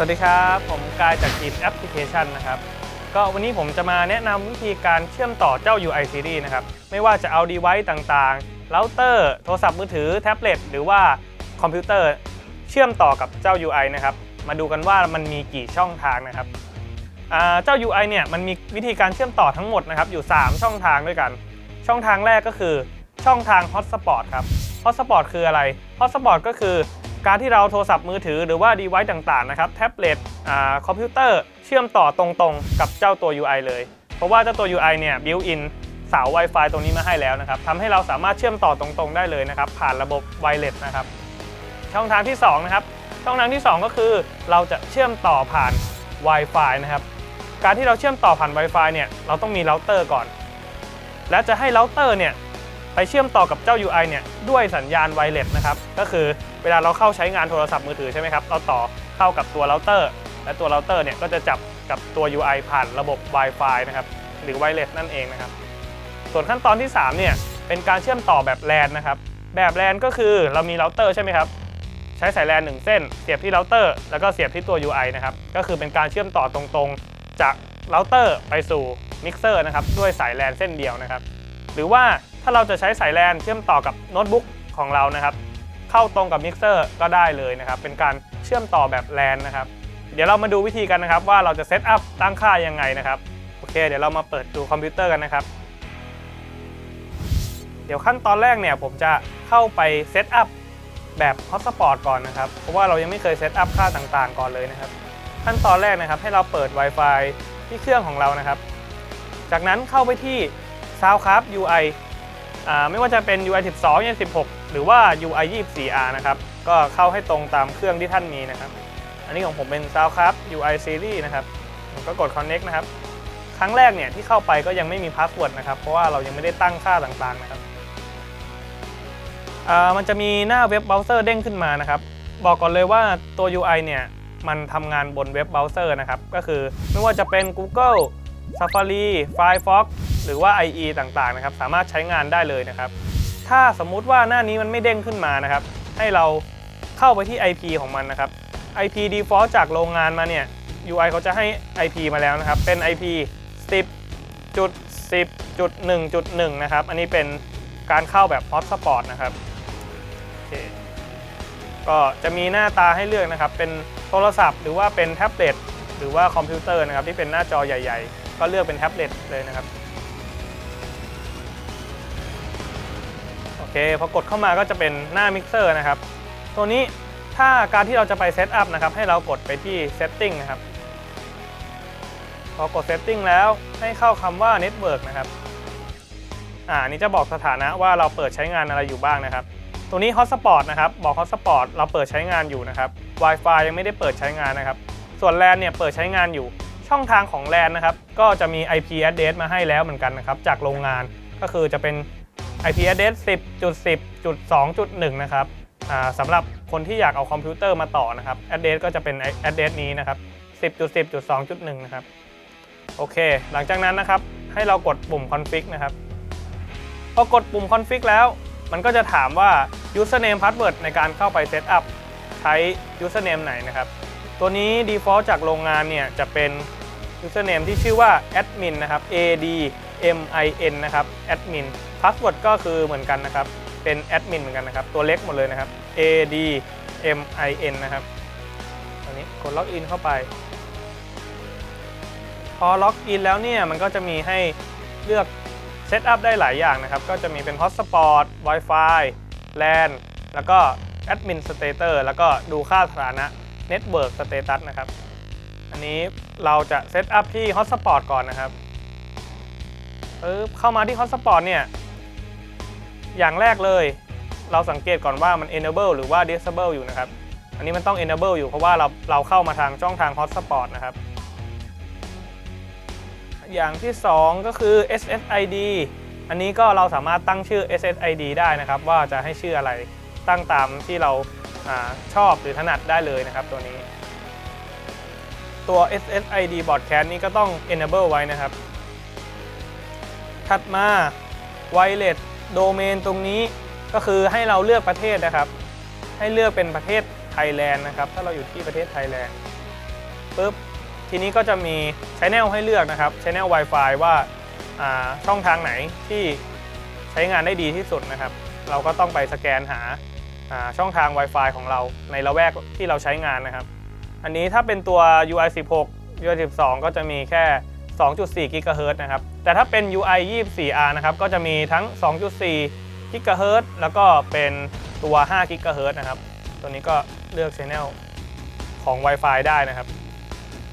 สวัสดีครับ ผมกายจากทีมแอปพลิเคชันนะครับ ก็วันนี้ผมจะมาแนะนำวิธีการเชื่อมต่อเจ้า UI Series นะครับ ไม่ว่าจะเอา device ต่างๆเราเตอร์ โทรศัพท์มือถือ แท็บเล็ต หรือว่าคอมพิวเตอร์ เชื่อมต่อกับเจ้า UI นะครับ มาดูกันว่ามันมีกี่ช่องทางนะครับ เจ้า UI เนี่ยมันมีวิธีการเชื่อมต่อทั้งหมดนะครับ อยู่ 3 ช่องทางด้วยกัน ช่องทางแรกก็คือช่องทาง Hotspot ครับ Hotspot คืออะไร Hotspot ก็คือ การที่เราโทรศัพท์มือถือหรือว่า device ต่างๆนะครับแท็บเล็ตคอมพิวเตอร์เชื่อมต่อตรงๆ กับเจ้าตัว UI เลย เพราะว่าเจ้าตัว UI เนี่ย built in เสา Wi-Fi ตรงนี้มาให้แล้วนะครับทำให้เราสามารถเชื่อมต่อตรงๆ ได้เลยนะครับ ผ่านระบบไวเลสนะครับ ช่องทางที่ 2 นะครับ ช่องทางที่ 2 ก็คือ เราจะเชื่อมต่อผ่าน Wi-Fi นะครับ การที่เราเชื่อมต่อผ่าน Wi-Fi เนี่ยเราต้องมีเราเตอร์ก่อน และจะให้เราเตอร์เนี่ย ไปเชื่อมต่อกับเจ้า UI เนี่ยด้วยสัญญาณไวเลสนะครับ ก็คือเวลาเราเข้าใช้งานโทรศัพท์มือถือใช่ไหมครับ เราต่อเข้ากับตัวเราเตอร์ และตัวเราเตอร์เนี่ยก็จะจับกับตัว UI ผ่านระบบ Wi-Fi นะครับ หรือไวเลสนั่นเองนะครับ ส่วนขั้นตอนที่3เนี่ยเป็นการเชื่อมต่อแบบแลนนะครับ แบบแลนก็คือเรามีเราเตอร์ใช่ไหมครับ ใช้สายแลนหนึ่งเส้น เสียบที่เราเตอร์ แล้วก็เสียบที่ตัว UI นะครับ ก็คือเป็นการเชื่อมต่อตรงๆจากเราเตอร์ไปสู่มิกเซอร์นะครับด้วยสายแลนเส้นเดียวนะครับ หรือว่า ถ้าเราจะใช้สายแลนเชื่อมต่อกับโน้ตบุ๊กของเรานะครับ เข้าตรงกับมิกเซอร์ก็ได้เลยนะครับ เป็นการเชื่อมต่อแบบแลนนะครับ เดี๋ยวเรามาดูวิธีกันนะครับ ว่าเราจะเซตอัพตั้งค่ายังไงนะครับโอเค เดี๋ยวเรามาเปิดดูคอมพิวเตอร์กันนะครับ เดี๋ยวขั้นตอนแรกเนี่ยผมจะเข้าไปเซตอัพแบบฮอตสปอตก่อนนะครับ เพราะว่าเรายังไม่เคยเซตอัพค่าต่างๆ ก่อนเลยนะครับ ขั้นตอนแรกนะครับให้เราเปิด Wi-Fi ที่เครื่องของเรานะครับ จากนั้นเข้าไปที่ SoundCraft UI ไม่ว่าจะเป็น UI 12 UI 16 หรือว่า UI 24R นะครับ ก็เข้าให้ตรงตามเครื่องที่ท่านมีนะครับ อันนี้ของผมเป็น SoundCraft UI Series นะครับผมก็กด Connect นะครับ ครั้งแรกเนี่ยที่เข้าไปก็ยังไม่มีพาสเวิร์ดนะครับ เพราะว่าเรายังไม่ได้ตั้งค่าต่างๆนะครับอ่ามันจะมีหน้าเว็บเบราว์เซอร์เด้งขึ้นมานะครับ บอกก่อนเลยว่าตัว UI เนี่ยมันทำงานบนเว็บเบราว์เซอร์นะครับ ก็คือไม่ว่าจะเป็น Google Safari Firefox หรือว่า IE ต่างๆนะครับ สามารถใช้งานได้เลยนะครับ ถ้าสมมุติว่าหน้านี้มันไม่เด้งขึ้นมานะครับ ให้เราเข้าไปที่ IP ของมันนะครับ IP default จากโรงงานมาเนี่ย UI เขาจะให้ IP มาแล้วนะครับ เป็น IP 10.10.1.1 นะครับ อันนี้เป็นการเข้าแบบ hotspot นะครับโอเคก็จะมีหน้าตาให้เลือกนะครับ เป็นโทรศัพท์หรือว่าเป็นแท็บเล็ตหรือว่าคอมพิวเตอร์นะครับที่เป็นหน้าจอใหญ่ ๆ ก็เลือกเป็นแท็บเล็ตเลยนะครับโอเคพอกดเข้ามาก็จะเป็นหน้ามิกเซอร์นะครับ ตัวนี้ถ้าการที่เราจะไปเซตอัพนะครับให้เรากดไปที่ Setting นะครับพอกด Setting แล้วให้เข้าคำว่า Network นะครับอ่านนี้จะบอกสถานะว่าเราเปิดใช้งานอะไรอยู่บ้างนะครับ ตัวนี้ Hotspot นะครับบอก Hotspot เราเปิดใช้งานอยู่นะครับ Wi-Fi ยังไม่ได้เปิดใช้งานนะครับ ส่วน LAN เนี่ยเปิดใช้งานอยู่ ช่องทางของ LAN นะครับ ก็จะมี IP address มาให้แล้วเหมือนกันนะครับ จากโรงงานก็คือจะเป็น IP address 10.10.2.1 นะครับอ่าสำหรับคนที่อยากเอาคอมพิวเตอร์มาต่อนะครับ address ก็จะเป็น address นี้นะครับ 10.10.2.1 นะครับ โอเค หลังจากนั้นนะครับ ให้เรากดปุ่ม config นะครับ พอกดปุ่ม config แล้ว มันก็จะถามว่า username password ในการเข้าไป set up ใช้ username ไหนนะครับ ตัวนี้ default จากโรงงานเนี่ยจะเป็น username ที่ชื่อว่า admin นะครับ a d m i n นะครับ admin password ก็คือเหมือนกันนะครับ เป็น admin เหมือนกันนะครับ ตัวเล็กหมดเลยนะครับ a d m i n นะครับอันนี้กด login เข้าไป พอล็อกอินแล้วเนี่ย มันก็จะมีให้เลือกเซตอัพได้หลายอย่างนะครับ ก็จะมีเป็น Hotspot Wi-Fi LAN แล้วก็ Admin Status แล้วก็ดูค่าสถานะ Network Status นะครับ อันนี้เราจะเซตอัพที่ Hotspot ก่อนนะครับปึ๊บเข้ามาที่ Hotspot เนี่ย อย่างแรกเลย เราสังเกตก่อนว่ามัน enable หรือว่า disable อยู่นะครับ อันนี้มันต้อง enable อยู่เพราะว่าเราเราเข้ามาทางช่องทาง Hotspot นะครับ อย่างที่ 2 ก็คือ SSID อันนี้ก็เราสามารถตั้งชื่อ SSID ได้นะครับ ว่าจะให้ชื่ออะไรตั้งตามที่เราอาชอบหรือถนัดได้เลยนะครับตัวนี้ ตัว SSID broadcast นี้ก็ต้อง enable ไว้นะครับ ถัดมา wireless domain ตรงนี้ก็คือให้เราเลือกประเทศนะครับ ให้เลือกเป็นประเทศไทยแลนด์นะครับ ถ้าเราอยู่ที่ประเทศไทยแลนด์ปุ๊บทีนี้ก็จะมีช n e l ให้เลือกนะครับช n e l Wi-Fi ว่าอ่าช่องทางไหนที่ใช้งานได้ดีที่สุดนะครับ เราก็ต้องไปสแกนหาอ่าช่องทาง Wi-Fi ของเราในละแวกที่เราใช้งานนะครับ อันนี้ถ้าเป็นตัว UI 16 UI 12 ก็จะมีแค่ 2.4 GHz นะครับ แต่ถ้าเป็น UI 24R นะครับ ก็จะมีทั้ง 2.4 GHz แล้วก็เป็นตัว 5 GHz นะครับ ตัวนี้ก็เลือก Channel ของ Wi-Fi ได้นะครับ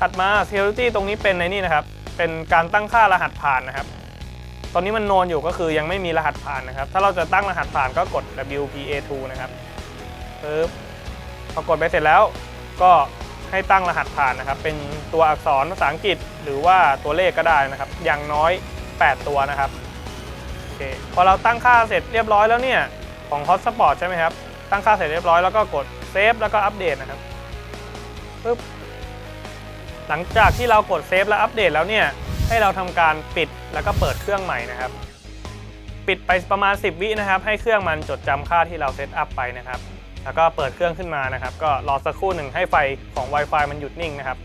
ถัดมา Security ตรงนี้เป็นในนี่นะครับ เป็นการตั้งค่ารหัสผ่านนะครับ ตอนนี้มันโนนอยู่ก็คือยังไม่มีรหัสผ่านนะครับ ถ้าเราจะตั้งรหัสผ่านก็กด WPA2 นะครับปึ๊บพอกดไปเสร็จแล้วก็ ให้ตั้งรหัสผ่านนะครับ เป็นตัวอักษรภาษาอังกฤษ หรือว่าตัวเลขก็ได้นะครับ อย่างน้อย 8 ตัวนะครับโอเคพอเราตั้งค่าเสร็จเรียบร้อยแล้วเนี่ยของ Hotspot ใช่ไหมครับ ตั้งค่าเสร็จเรียบร้อยแล้วก็กดเซฟแล้วก็อัปเดตนะครับปึ๊บหลังจากที่เรากดเซฟและอัปเดตแล้วเนี่ยให้เราทำการปิดแล้วก็เปิดเครื่องใหม่นะครับ ปิดไปประมาณ 10 วินะครับ ให้เครื่องมันจดจำค่าที่เราเซตอัพไปนะครับ แล้วก็เปิดเครื่องขึ้นมานะครับ ก็รอสักครู่หนึ่งให้ไฟของ Wi-Fi มันหยุดนิ่งนะครับ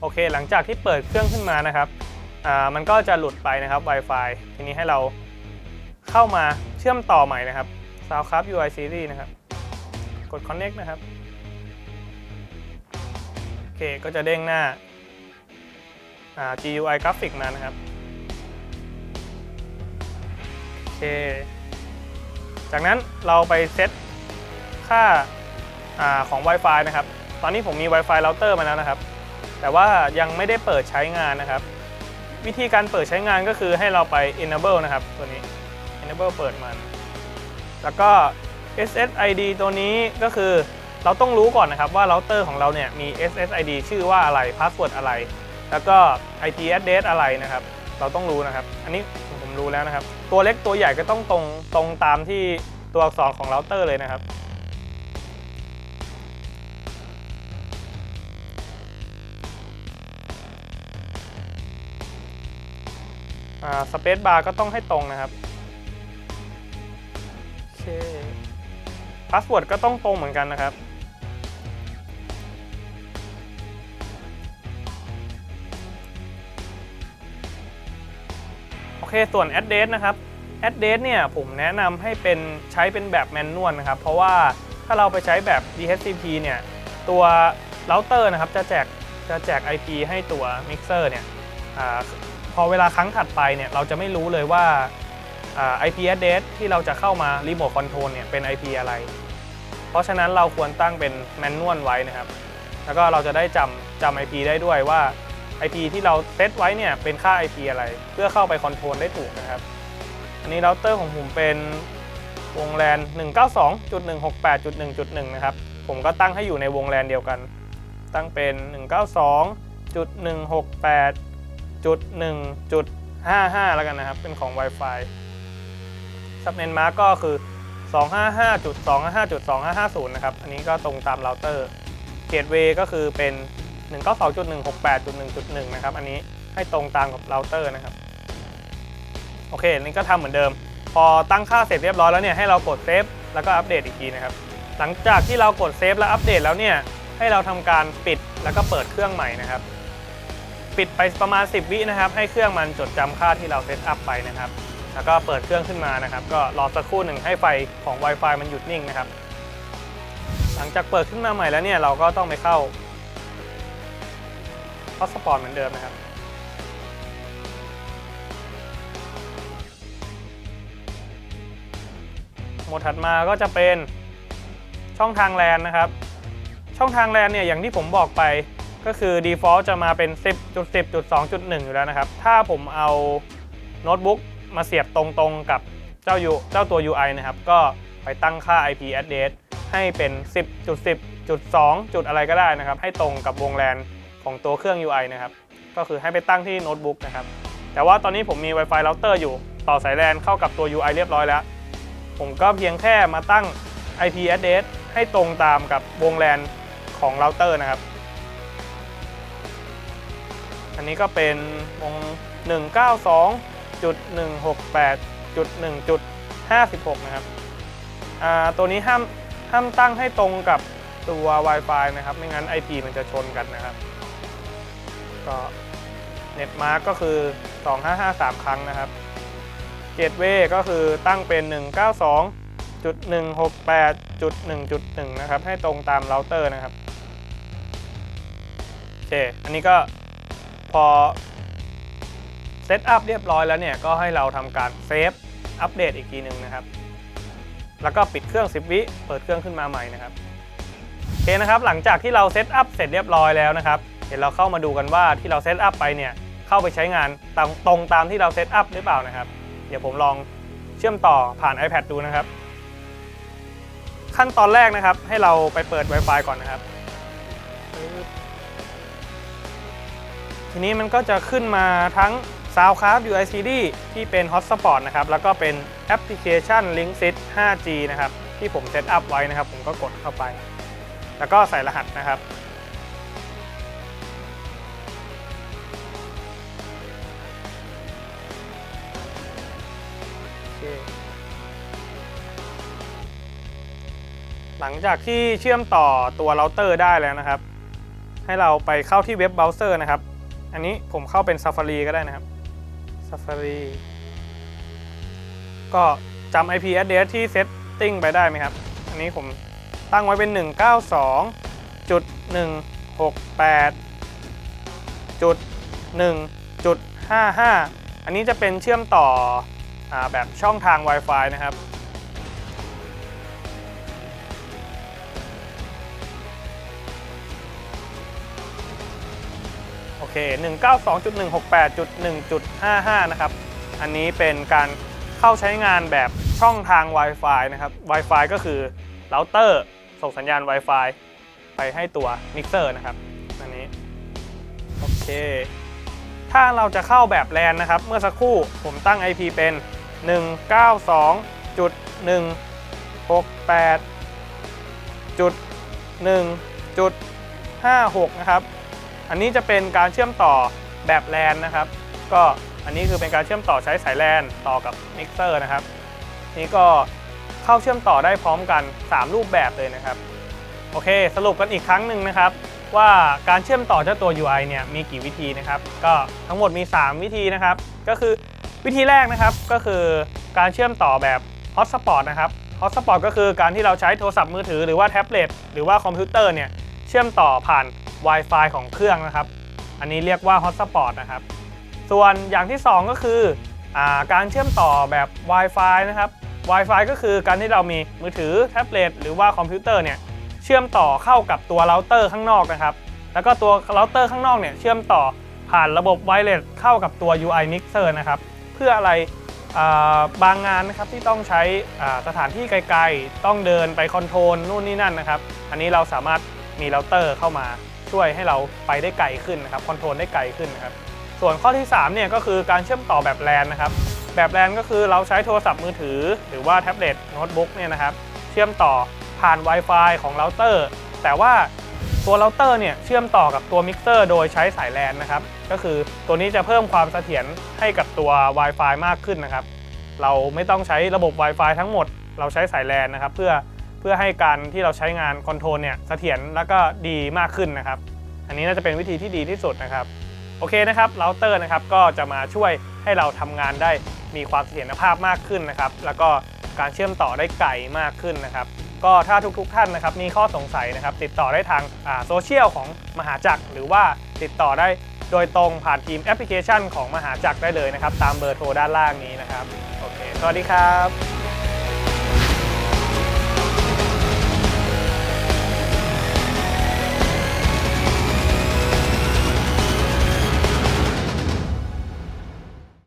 โอเค หลังจากที่เปิดเครื่องขึ้นมานะครับมันก็จะหลุดไปนะครับ Wi-Fi ทีนี้ให้เราเข้ามาเชื่อมต่อใหม่นะครับ Soundcraft UI Series นะครับ กด Connect นะครับ โอเค ก็จะเด้งหน้าอ่า GUI Graphic มานะครับ โอเค จากนั้นเราไปเซต ค่าอาของ Wi-Fi นะครับ ตอนนี้ผมมี Wi-Fi router มาแล้วนะครับ แต่ว่ายังไม่ได้เปิดใช้งานนะครับ วิธีการเปิดใช้งานก็คือให้เราไป enable นะครับตัวนี้ enable เปิดมัน แล้วก็ SSID ตัวนี้ก็คือเราต้องรู้ก่อนนะครับว่าเราเตอร์ของเราเนี่ยมี SSID ชื่อว่าอะไรพาสเวิร์ดอะไร แล้วก็ IP address อะไรนะครับ เราต้องรู้นะครับ อันนี้ผมรู้แล้วนะครับ ตัวเล็กตัวใหญ่ก็ต้องตรงตรงตามที่ตัวอักษรของเราเตอร์เลยนะครับ สเปซบาร์ก็ต้องให้ตรงนะครับโอเคพาสเวิร์ดก็ต้องตรงเหมือนกันนะครับโอเคส่วน address นะครับ address เนี่ยผมแนะนำให้เป็นใช้เป็นแบบแมนนวลนะครับ เพราะว่าถ้าเราไปใช้แบบ DHCP เนี่ยตัวเราเตอร์นะครับจะแจกจะแจก IP ให้ตัวมิกเซอร์เนี่ยอา พอเวลาครั้งถัดไปเนี่ยเราจะไม่รู้เลยว่าอ่า IP address ที่เราจะเข้ามา remote control เนี่ยเป็น IP อะไร เพราะฉะนั้นเราควรตั้งเป็นแมนนวลไว้นะครับ แล้วก็เราจะได้จำจำ IP ได้ด้วยว่า IP ที่เราเซตไว้เนี่ยเป็นค่า IP อะไร เพื่อเข้าไปคอนโทรลได้ถูกนะครับ อันนี้เราเตอร์ของผมเป็นวงแลน 192.168.1.1 นะครับ ผมก็ตั้งให้อยู่ในวงแลนเดียวกัน ตั้งเป็น 192.168.1.55แล้วกันนะครับ เป็นของ Wi-Fi ซับเนนมาก็คือ255.255.2550 นะครับ อันนี้ก็ตรงตามเราเตอร์ เกตเวย์ก็คือเป็น 192.168.1.1 นะครับ อันนี้ให้ตรงตามกับเราเตอร์นะครับ โอเค นี่ก็ทำเหมือนเดิม พอตั้งค่าเสร็จเรียบร้อยแล้วเนี่ย ให้เรากดเซฟแล้วก็อัปเดตอีกทีนะครับ หลังจากที่เรากดเซฟและอัปเดตแล้วเนี่ย ให้เราทำการปิดแล้วก็เปิดเครื่องใหม่นะครับ ปิดไปประมาณ 10 วินะครับ ให้เครื่องมันจดจำค่าที่เราเซตอัพไปนะครับ แล้วก็เปิดเครื่องขึ้นมานะครับ ก็รอสักครู่หนึ่งให้ไฟของ Wi-Fi มันหยุดนิ่งนะครับ หลังจากเปิดขึ้นมาใหม่แล้วเนี่ยเราก็ต้องไปเข้าฮอสปอร์ตเหมือนเดิมนะครับโหมดถัดมาก็จะเป็นช่องทางแลนนะครับ ช่องทางแลนเนี่ยอย่างที่ผมบอกไป ก็คือ default จะมาเป็น 10.10.2.1 อยู่แล้วนะครับ ถ้าผมเอาโน้ตบุ๊กมาเสียบตรงๆกับเจ้า U เจ้าตัว UI นะครับ ก็ไปตั้งค่า IP address ให้เป็น 10.10.2 จุดอะไรก็ได้นะครับ ให้ตรงกับวงแลนของตัวเครื่อง UI นะครับ ก็คือให้ไปตั้งที่โน้ตบุ๊กนะครับ แต่ว่าตอนนี้ผมมี Wi-Fi router อยู่ ต่อสายแลนเข้ากับตัว UI เรียบร้อยแล้ว ผมก็เพียงแค่มาตั้ง IP address ให้ตรงตามกับวงแลนของเราเตอร์นะครับ อันนี้ก็เป็นวง 192.168.1.56 นะครับตัวนี้ห้ามห้ามตั้งให้ตรงกับตัว Wi-Fi นะครับ ไม่งั้น IP มันจะชนกันนะครับ ก็เน็ตมาร์กก็คือ 2553 ครั้งนะครับ เกตเวก็คือตั้งเป็น 192.168.1.1 นะครับ ให้ตรงตามเราเตอร์นะครับ โอเค อันนี้ก็ พอเซตอัพเรียบร้อยแล้วเนี่ยก็ให้เราทำการเซฟอัปเดตอีกทีหนึ่งนะครับ แล้วก็ปิดเครื่อง 10 วิ เปิดเครื่องขึ้นมาใหม่นะครับโอเคนะครับ หลังจากที่เราเซตอัพเสร็จเรียบร้อยแล้วนะครับ เดี๋ยวเราเข้ามาดูกันว่าที่เราเซตอัพไปเนี่ยเข้าไปใช้งานตรงตรงตามที่เราเซตอัพหรือเปล่านะครับ เดี๋ยวผมลองเชื่อมต่อผ่าน iPad ดูนะครับ ขั้นตอนแรกนะครับให้เราไปเปิด Wi-Fi ก่อนนะครับ ทีนี้มันก็จะขึ้นมาทั้ง SoundCraft UICD ที่เป็น Hotspot นะครับ แล้วก็เป็นแอปพลิเคชัน LinkSys 5G นะครับ ที่ผมเซตอัพไว้นะครับ ผมก็กดเข้าไป แล้วก็ใส่รหัสนะครับ หลังจากที่เชื่อมต่อตัวเราเตอร์ได้แล้วนะครับ ให้เราไปเข้าที่เว็บเบราว์เซอร์นะครับ อันนี้ผมเข้าเป็น Safari ก็ได้นะครับ Safari ก็จำ IP address ที่ setting ไปได้ไหมครับ อันนี้ผมตั้งไว้เป็น 192จุด168จุด1จุด55 อันนี้จะเป็นเชื่อมต่ออแบบช่องทาง Wi-Fi นะครับ เค 192.168.1.55 นะครับ อันนี้เป็นการเข้าใช้งานแบบช่องทาง Wi-Fi นะครับ Wi-Fi ก็คือเราเตอร์ส่งสัญญาณ Wi-Fi ไปให้ตัวมิกเซอร์นะครับ อันนี้ โอเค ถ้าเราจะเข้าแบบแลนนะครับ เมื่อสักครู่ผมตั้ง IP เป็น 192.168.1.56 นะครับ อันนี้จะเป็นการเชื่อมต่อแบบแลนนะครับ ก็อันนี้คือเป็นการเชื่อมต่อใช้สายแลนต่อกับมิกเซอร์นะครับ นี่ก็เข้าเชื่อมต่อได้พร้อมกัน 3 รูปแบบเลยนะครับ โอเค สรุปกันอีกครั้งหนึ่งนะครับ ว่าการเชื่อมต่อเจ้าตัว UI เนี่ยมีกี่วิธีนะครับ ก็ทั้งหมดมี 3 วิธีนะครับ ก็คือวิธีแรกนะครับก็คือการเชื่อมต่อแบบ Hotspot นะครับ Hotspot ก็คือการที่เราใช้โทรศัพท์มือถือหรือว่าแท็บเล็ตหรือว่าคอมพิวเตอร์เนี่ยเชื่อมต่อผ่าน Wi-Fi ของเครื่องนะครับ อันนี้เรียกว่า Hotspot นะครับ ส่วนอย่างที่ 2 ก็คืออการเชื่อมต่อแบบ Wi-Fi นะครับ Wi-Fi ก็คือการที่เรามีมือถือแท็บเล็ตหรือว่าคอมพิวเตอร์เนี่ยเชื่อมต่อเข้ากับตัวเราเตอร์ข้างนอกนะครับ แล้วก็ตัวเราเตอร์ข้างนอกเนี่ยเชื่อมต่อผ่านระบบไวเลสเข้ากับตัว UI Mixer นะครับ เพื่ออะไรบางงานนะครับที่ต้องใช้สถานที่ไกลๆ ต้องเดินไปคอนโทรลนู่นนี่นั่นนะครับ อันนี้เราสามารถมีเราเตอร์เข้ามา ช่วยให้เราไปได้ไกลขึ้นนะครับคอนโทรลได้ไกลขึ้นนะครับส่วนข้อที่3เนี่ยก็คือการเชื่อมต่อแบบแลนนะครับแบบแลนก็คือเราใช้โทรศัพท์มือถือ หรือว่าแท็บเล็ตโน้ตบุ๊กเนี่ยนะครับเชื่อมต่อผ่าน Wi-Fi ของเราเตอร์ แต่ว่าตัวเราเตอร์เนี่ยเชื่อมต่อกับตัวมิกเซอร์โดยใช้สายแลนนะครับก็คือตัวนี้จะเพิ่มความเสถียรให้กับตัว Wi-Fi มากขึ้นนะครับ เราไม่ต้องใช้ระบบ Wi-Fi ทั้งหมด เราใช้สายแลนนะครับ เพื่อ เพื่อให้การที่เราใช้งานคอนโทรลเนี่ยเสถียรแล้วก็ดีมากขึ้นนะครับ อันนี้น่าจะเป็นวิธีที่ดีที่สุดนะครับ โอเคนะครับเราเตอร์นะครับก็จะมาช่วยให้เราทำงานได้มีความเสถียรภาพมากขึ้นนะครับ แล้วก็การเชื่อมต่อได้ไกลมากขึ้นนะครับ ก็ถ้าทุกๆท่านนะครับมีข้อสงสัยนะครับ ติดต่อได้ทางโซเชียลของมหาจักรหรือว่าติดต่อได้โดยตรงผ่านทีมแอปพลิเคชันของมหาจักรได้เลยนะครับ ตามเบอร์โทรด้านล่างนี้นะครับ โอเค สวัสดีครับ